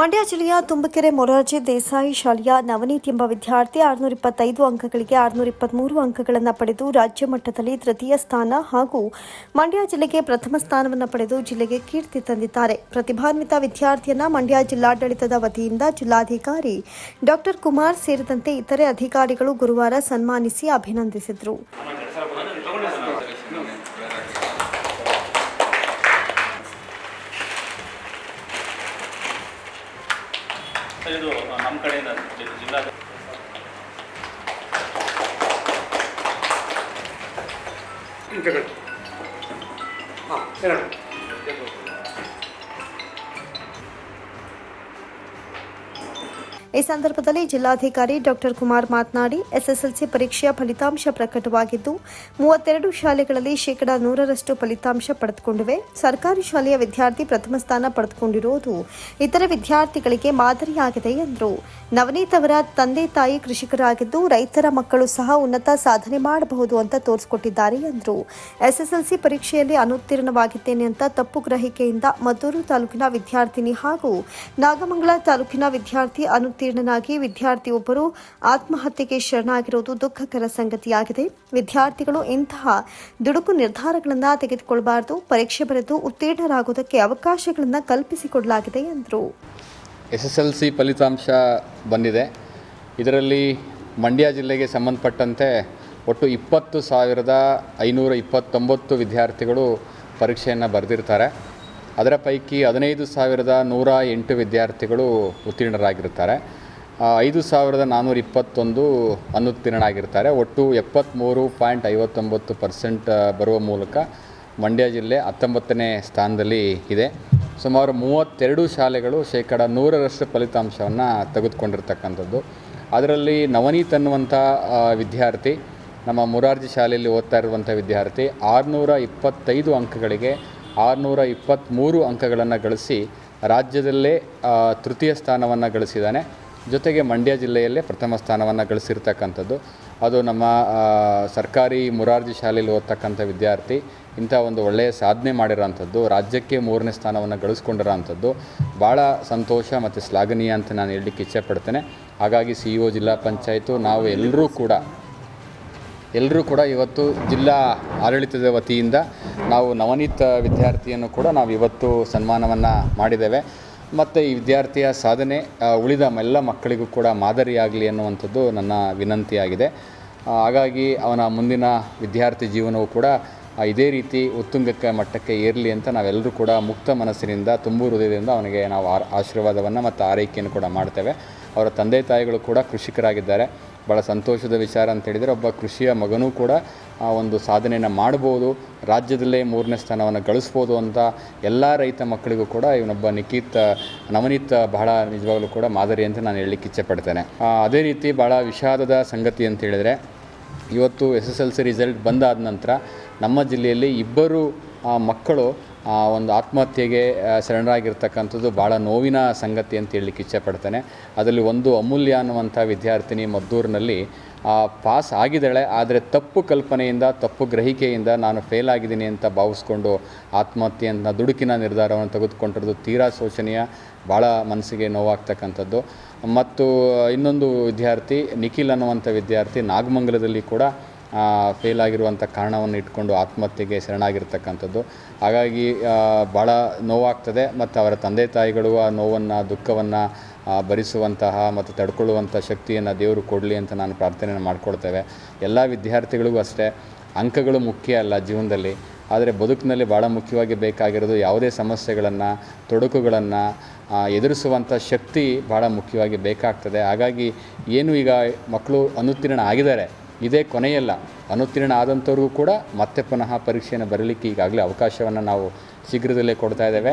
ಮಂಡ್ಯ ಜಿಲ್ಲೆಯ ತುಂಬಕೆರೆ ಮೊರಾರ್ಜಿ ದೇಸಾಯಿ ಶಾಲೆಯ ನವನೀತ್ ಎಂಬ ವಿದ್ಯಾರ್ಥಿ ಆರುನೂರ ಇಪ್ಪತ್ತೈದು ಅಂಕಗಳಿಗೆ ಆರುನೂರ ಇಪ್ಪತ್ಮೂರು ಅಂಕಗಳನ್ನು ಪಡೆದು ರಾಜ್ಯ ಮಟ್ಟದಲ್ಲಿ ತೃತೀಯ ಸ್ಥಾನ ಹಾಗೂ ಮಂಡ್ಯ ಜಿಲ್ಲೆಗೆ ಪ್ರಥಮ ಸ್ಥಾನವನ್ನು ಪಡೆದು ಜಿಲ್ಲೆಗೆ ಕೀರ್ತಿ ತಂದಿದ್ದಾರೆ. ಪ್ರತಿಭಾನ್ವಿತ ವಿದ್ಯಾರ್ಥಿಯನ್ನ ಮಂಡ್ಯ ಜಿಲ್ಲಾಡಳಿತದ ವತಿಯಿಂದ ಜಿಲ್ಲಾಧಿಕಾರಿ ಡಾಕ್ಟರ್ ಕುಮಾರ್ ಸೇರಿದಂತೆ ಇತರೆ ಅಧಿಕಾರಿಗಳು ಗುರುವಾರ ಸನ್ಮಾನಿಸಿ ಅಭಿನಂದಿಸಿದರು. ಇದು ನಮ್ಮ ಕಡೆಯಿಂದ ಈ ಸಂದರ್ಭದಲ್ಲಿ ಜಿಲ್ಲಾಧಿಕಾರಿ ಡಾಕ್ಟರ್ ಕುಮಾರ್ ಮಾತನಾಡಿ, ಎಸ್ಎಸ್ಎಲ್ಸಿ ಪರೀಕ್ಷೆಯ ಫಲಿತಾಂಶ ಪ್ರಕಟವಾಗಿದ್ದು, ಮೂವತ್ತೆರಡು ಶಾಲೆಗಳಲ್ಲಿ ಶೇಕಡಾ ನೂರರಷ್ಟು ಫಲಿತಾಂಶ ಪಡೆದುಕೊಂಡಿವೆ. ಸರ್ಕಾರಿ ಶಾಲೆಯ ವಿದ್ಯಾರ್ಥಿ ಪ್ರಥಮ ಸ್ಥಾನ ಪಡೆದುಕೊಂಡಿರುವುದು ಇತರ ವಿದ್ಯಾರ್ಥಿಗಳಿಗೆ ಮಾದರಿಯಾಗಿದೆ ಎಂದರು ನವನೀತ್ ಅವರ ತಂದೆ ತಾಯಿ ಕೃಷಿಕರಾಗಿದ್ದು, ರೈತರ ಮಕ್ಕಳು ಸಹ ಉನ್ನತ ಸಾಧನೆ ಮಾಡಬಹುದು ಅಂತ ತೋರಿಸಿಕೊಟ್ಟಿದ್ದಾರೆ ಎಂದರು ಎಸ್ಎಸ್ಎಲ್ಸಿ ಪರೀಕ್ಷೆಯಲ್ಲಿ ಅನುತ್ತೀರ್ಣವಾಗಿದ್ದೇನೆ ಅಂತ ತಪ್ಪು ಗ್ರಹಿಕೆಯಿಂದ ಮದ್ದೂರು ತಾಲೂಕಿನ ವಿದ್ಯಾರ್ಥಿನಿ ಹಾಗೂ ನಾಗಮಂಗಲ ತಾಲೂಕಿನ ವಿದ್ಯಾರ್ಥಿ ಅನುತ್ತೀರ್ಣನಾಗಿ ವಿದ್ಯಾರ್ಥಿಯೊಬ್ಬರು ಆತ್ಮಹತ್ಯೆಗೆ ಶರಣಾಗಿರುವುದು ದುಃಖಕರ ಸಂಗತಿಯಾಗಿದೆ. ವಿದ್ಯಾರ್ಥಿಗಳು ಇಂತಹ ದುಡುಕು ನಿರ್ಧಾರಗಳನ್ನು ತೆಗೆದುಕೊಳ್ಳಬಾರದು ಪರೀಕ್ಷೆ ಬರೆದು ಉತ್ತೀರ್ಣರಾಗುವುದಕ್ಕೆ ಅವಕಾಶಗಳನ್ನು ಕಲ್ಪಿಸಿಕೊಡಲಾಗಿದೆ ಎಂದರು. ಎಸ್ ಎಸ್ ಎಲ್ ಸಿ ಫಲಿತಾಂಶ ಬಂದಿದೆ. ಇದರಲ್ಲಿ ಮಂಡ್ಯ ಜಿಲ್ಲೆಗೆ ಸಂಬಂಧಪಟ್ಟಂತೆ ಒಟ್ಟು ಇಪ್ಪತ್ತು ಸಾವಿರದ ಐನೂರ ಇಪ್ಪತ್ತೊಂಬತ್ತು ವಿದ್ಯಾರ್ಥಿಗಳು ಪರೀಕ್ಷೆಯನ್ನು ಬರೆದಿರ್ತಾರೆ. ಅದರ ಪೈಕಿ ಹದಿನೈದು ಸಾವಿರದ ನೂರ ಎಂಟು ವಿದ್ಯಾರ್ಥಿಗಳು ಉತ್ತೀರ್ಣರಾಗಿರ್ತಾರೆ ಐದು ಸಾವಿರದ ನಾನ್ನೂರ ಇಪ್ಪತ್ತೊಂದು ಅನುತ್ತೀರ್ಣರಾಗಿರ್ತಾರೆ ಒಟ್ಟು ಎಪ್ಪತ್ತ್ಮೂರು ಪಾಯಿಂಟ್ ಐವತ್ತೊಂಬತ್ತು ಪರ್ಸೆಂಟ್ ಬರುವ ಮೂಲಕ ಮಂಡ್ಯ ಜಿಲ್ಲೆ ಹತ್ತೊಂಬತ್ತನೇ ಸ್ಥಾನದಲ್ಲಿ ಇದೆ. ಸುಮಾರು ಮೂವತ್ತೆರಡು ಶಾಲೆಗಳು ಶೇಕಡ ನೂರರಷ್ಟು ಫಲಿತಾಂಶವನ್ನು ತೆಗೆದುಕೊಂಡಿರ್ತಕ್ಕಂಥದ್ದು. ಅದರಲ್ಲಿ ನವನೀತ್ ಅನ್ನುವಂಥ ವಿದ್ಯಾರ್ಥಿ, ನಮ್ಮ ಮುರಾರ್ಜಿ ಶಾಲೆಯಲ್ಲಿ ಓದ್ತಾ ಇರುವಂಥ ವಿದ್ಯಾರ್ಥಿ, ಆರುನೂರ ಇಪ್ಪತ್ತೈದು ಅಂಕಗಳಿಗೆ ಆರುನೂರ ಇಪ್ಪತ್ತ್ಮೂರು ಅಂಕಗಳನ್ನು ಗಳಿಸಿ ರಾಜ್ಯದಲ್ಲೇ ತೃತೀಯ ಸ್ಥಾನವನ್ನು ಗಳಿಸಿದ್ದಾನೆ. ಜೊತೆಗೆ ಮಂಡ್ಯ ಜಿಲ್ಲೆಯಲ್ಲೇ ಪ್ರಥಮ ಸ್ಥಾನವನ್ನು ಗಳಿಸಿರ್ತಕ್ಕಂಥದ್ದು. ಅದು ನಮ್ಮ ಸರ್ಕಾರಿ ಮುರಾರ್ಜಿ ಶಾಲೆಯಲ್ಲಿ ಓದ್ತಕ್ಕಂಥ ವಿದ್ಯಾರ್ಥಿ, ಇಂಥ ಒಂದು ಒಳ್ಳೆಯ ಸಾಧನೆ ಮಾಡಿರೋಂಥದ್ದು, ರಾಜ್ಯಕ್ಕೆ ಮೂರನೇ ಸ್ಥಾನವನ್ನು ಗಳಿಸ್ಕೊಂಡಿರೋಂಥದ್ದು. ಭಾಳ ಸಂತೋಷ ಮತ್ತು ಶ್ಲಾಘನೀಯ ಅಂತ ನಾನು ಹೇಳಲಿಕ್ಕೆ ಇಚ್ಛೆಪಡ್ತೇನೆ ಹಾಗಾಗಿ ಸಿ ಇ ಜಿಲ್ಲಾ ಪಂಚಾಯತು, ನಾವು ಎಲ್ಲರೂ ಕೂಡ ಎಲ್ಲರೂ ಕೂಡ ಇವತ್ತು ಜಿಲ್ಲಾ ಆಡಳಿತದ ವತಿಯಿಂದ ನಾವು ನವನೀತ್ ವಿದ್ಯಾರ್ಥಿಯನ್ನು ಕೂಡ ನಾವು ಇವತ್ತು ಸನ್ಮಾನವನ್ನು ಮಾಡಿದ್ದೇವೆ. ಮತ್ತು ಈ ವಿದ್ಯಾರ್ಥಿಯ ಸಾಧನೆ ಉಳಿದ ಎಲ್ಲ ಮಕ್ಕಳಿಗೂ ಕೂಡ ಮಾದರಿಯಾಗಲಿ ಅನ್ನುವಂಥದ್ದು ನನ್ನ ವಿನಂತಿಯಾಗಿದೆ. ಹಾಗಾಗಿ ಅವನ ಮುಂದಿನ ವಿದ್ಯಾರ್ಥಿ ಜೀವನವು ಕೂಡ ಇದೇ ರೀತಿ ಉತ್ತುಂಗಕ್ಕೆ ಮಟ್ಟಕ್ಕೆ ಏರಲಿ ಅಂತ ನಾವೆಲ್ಲರೂ ಕೂಡ ಮುಕ್ತ ಮನಸ್ಸಿನಿಂದ, ತುಂಬು ಹೃದಯದಿಂದ ಅವನಿಗೆ ನಾವು ಆಶೀರ್ವಾದವನ್ನು ಮತ್ತು ಆರೈಕೆಯನ್ನು ಕೂಡ ಮಾಡ್ತೇವೆ. ಅವರ ತಂದೆ ತಾಯಿಗಳು ಕೂಡ ಕೃಷಿಕರಾಗಿದ್ದಾರೆ. ಭಾಳ ಸಂತೋಷದ ವಿಚಾರ ಅಂತ ಹೇಳಿದರೆ ಒಬ್ಬ ಕೃಷಿಯ ಮಗನೂ ಕೂಡ ಆ ಒಂದು ಸಾಧನೆಯನ್ನು ಮಾಡ್ಬೋದು, ರಾಜ್ಯದಲ್ಲೇ ಮೂರನೇ ಸ್ಥಾನವನ್ನು ಗಳಿಸ್ಬೋದು ಅಂತ ಎಲ್ಲ ರೈತ ಮಕ್ಕಳಿಗೂ ಕೂಡ ಇವನೊಬ್ಬ ನಿಖಿತ್, ನವನೀತ್ ಬಹಳ ನಿಜವಾಗಲೂ ಕೂಡ ಮಾದರಿ ಅಂತ ನಾನು ಹೇಳಲಿಕ್ಕೆ ಇಚ್ಛೆಪಡ್ತೇನೆ ಅದೇ ರೀತಿ ಭಾಳ ವಿಷಾದದ ಸಂಗತಿ ಅಂತ ಹೇಳಿದರೆ ಇವತ್ತು S S L C result ಬಂದಾದ ನಂತರ ನಮ್ಮ ಜಿಲ್ಲೆಯಲ್ಲಿ ಇಬ್ಬರು ಮಕ್ಕಳು ಆ, ಒಂದು ಆತ್ಮಹತ್ಯೆಗೆ ಶರಣರಾಗಿರ್ತಕ್ಕಂಥದ್ದು ಭಾಳ ನೋವಿನ ಸಂಗತಿ ಅಂತ ಹೇಳಲಿಕ್ಕೆ ಇಚ್ಛೆಪಡ್ತೇನೆ. ಅದರಲ್ಲಿ ಒಂದು ಅಮೂಲ್ಯ ಅನ್ನುವಂಥ ವಿದ್ಯಾರ್ಥಿನಿ ಮದ್ದೂರಿನಲ್ಲಿ ಪಾಸ್ ಆಗಿದ್ದಾಳೆ. ಆದರೆ ತಪ್ಪು ಕಲ್ಪನೆಯಿಂದ ತಪ್ಪು ಗ್ರಹಿಕೆಯಿಂದ ನಾನು ಫೇಲ್ ಆಗಿದ್ದೀನಿ ಅಂತ ಭಾವಿಸ್ಕೊಂಡು ಆತ್ಮಹತ್ಯೆ ಅಂತ ದುಡುಕಿನ ನಿರ್ಧಾರವನ್ನು ತೆಗೆದುಕೊಂಡಿರೋದು ತೀರಾ ಶೋಚನೀಯ ಭಾಳ ಮನಸ್ಸಿಗೆ ನೋವಾಗ್ತಕ್ಕಂಥದ್ದು. ಮತ್ತು ಇನ್ನೊಂದು ವಿದ್ಯಾರ್ಥಿ ನಿಖಿಲ್ ಅನ್ನುವಂಥ ವಿದ್ಯಾರ್ಥಿ ನಾಗಮಂಗಲದಲ್ಲಿ ಕೂಡ ಫೇಲ್ ಆಗಿರುವಂಥ ಕಾರಣವನ್ನು ಇಟ್ಕೊಂಡು ಆತ್ಮಹತ್ಯೆಗೆ ಶರಣಾಗಿರ್ತಕ್ಕಂಥದ್ದು. ಹಾಗಾಗಿ ಭಾಳ ನೋವಾಗ್ತದೆ ಮತ್ತು ಅವರ ತಂದೆ ತಾಯಿಗಳು ಆ ನೋವನ್ನು, ದುಃಖವನ್ನು ಭರಿಸುವಂತಹ ಮತ್ತು ತಡ್ಕೊಳ್ಳುವಂಥ ಶಕ್ತಿಯನ್ನು ದೇವರು ಕೊಡಲಿ ಅಂತ ನಾನು ಪ್ರಾರ್ಥನೆಯನ್ನು ಮಾಡ್ಕೊಳ್ತೇವೆ. ಎಲ್ಲ ವಿದ್ಯಾರ್ಥಿಗಳಿಗೂ ಅಷ್ಟೇ. ಅಂಕಗಳು ಮುಖ್ಯ ಅಲ್ಲ ಜೀವನದಲ್ಲಿ. ಆದರೆ ಬದುಕಿನಲ್ಲಿ ಭಾಳ ಮುಖ್ಯವಾಗಿ ಬೇಕಾಗಿರೋದು ಯಾವುದೇ ಸಮಸ್ಯೆಗಳನ್ನು, ತೊಡಕುಗಳನ್ನು ಎದುರಿಸುವಂಥ ಶಕ್ತಿ ಭಾಳ ಮುಖ್ಯವಾಗಿ ಬೇಕಾಗ್ತದೆ. ಹಾಗಾಗಿ, ಏನು ಈಗ ಮಕ್ಕಳು ಅನುತ್ತೀರ್ಣ ಆಗಿದ್ದಾರೆ ಇದೇ ಕೊನೆಯಲ್ಲ. ಅನುತ್ತೀರ್ಣ ಆದಂಥವ್ರಿಗೂ ಕೂಡ ಮತ್ತೆ ಪುನಃ ಪರೀಕ್ಷೆಯನ್ನು ಬರಲಿಕ್ಕೆ ಈಗಾಗಲೇ ಅವಕಾಶವನ್ನು ನಾವು ಶೀಘ್ರದಲ್ಲೇ ಕೊಡ್ತಾ ಇದ್ದೇವೆ.